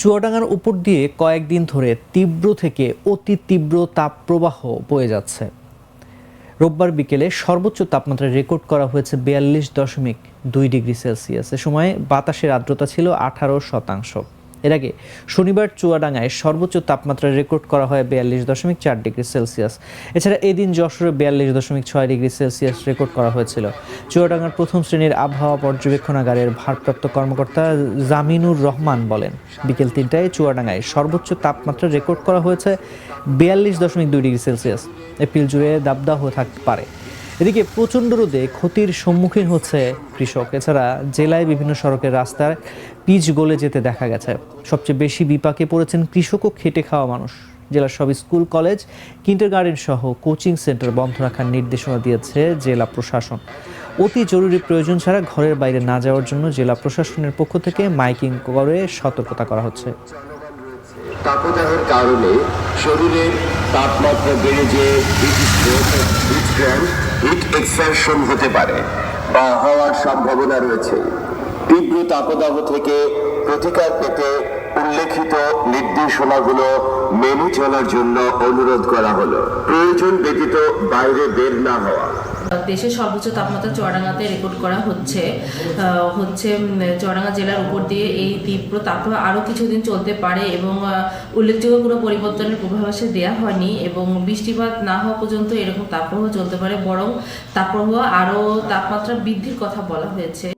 চুয়াডাঙ্গার উপর দিয়ে কয়েকদিন ধরে তীব্র থেকে অতি তীব্র তাপপ্রবাহ বয়ে যাচ্ছে। রোববার বিকেলে সর্বোচ্চ তাপমাত্রা রেকর্ড করা হয়েছে বিয়াল্লিশ দশমিক দুই ডিগ্রি সেলসিয়াস। এ সময় বাতাসের আর্দ্রতা ছিল আঠারো শতাংশ। এর আগে শনিবার চুয়াডাঙ্গায় সর্বোচ্চ তাপমাত্রা রেকর্ড করা হয় বিয়াল্লিশ দশমিক চার ডিগ্রি সেলসিয়াস। এছাড়া এদিন যশোরে বিয়াল্লিশ দশমিক ছয় ডিগ্রি সেলসিয়াস রেকর্ড করা হয়েছিল। চুয়াডাঙ্গার প্রথম শ্রেণির আবহাওয়া পর্যবেক্ষণাগারের ভারপ্রাপ্ত কর্মকর্তা জামিনুর রহমান বলেন, বিকেল তিনটায় চুয়াডাঙ্গায় সর্বোচ্চ তাপমাত্রা রেকর্ড করা হয়েছে বিয়াল্লিশ দশমিক দুই ডিগ্রি সেলসিয়াস। এপ্রিল জুড়ে দাবদাহ থাকতে পারে। এদিকে প্রচণ্ড রোদে ক্ষতির সম্মুখীন হচ্ছে কৃষক। এছাড়া জেলায় বিভিন্ন সড়কের রাস্তার পিচ গলে যেতে দেখা গেছে। সবচেয়ে বেশি বিপাকে পড়েছেন কৃষক ও খেটে খাওয়া মানুষ। জেলার সব স্কুল, কলেজ কিন্টার গার্ডেন সহ কোচিং সেন্টার বন্ধ রাখার নির্দেশনা দিয়েছে জেলা প্রশাসন। অতি জরুরি প্রয়োজন ছাড়া ঘরের বাইরে না যাওয়ার জন্য জেলা প্রশাসনের পক্ষ থেকে মাইকিং করে সতর্কতা করা হচ্ছে। কারণে তাপমাত্রা বেড়ে যে হতে পারে বা হওয়ার সম্ভাবনা রয়েছে। তীব্র তাপদাহ থেকে প্রতিকার পেতে উল্লেখিত নির্দেশনাগুলো মেনে চলার জন্য অনুরোধ করা হলো। প্রয়োজন ব্যতীত বাইরে বের না হওয়া। দেশের সর্বোচ্চ তাপমাত্রা চুয়াডাঙ্গাতে রেকর্ড করা হচ্ছে। হচ্ছে চুয়াডাঙ্গা জেলার উপর দিয়ে এই তীব্র তাপমাত্রা আরও কিছুদিন চলতে পারে এবং উল্লেখযোগ্য কোনো পরিবর্তনের পূর্বাভাসে দেওয়া হয়নি এবং বৃষ্টিপাত না হওয়া পর্যন্ত এরকম তাপপ্রবাহ চলতে পারে, বরং তাপপ্রবাহ আরও তাপমাত্রা বৃদ্ধির কথা বলা হয়েছে।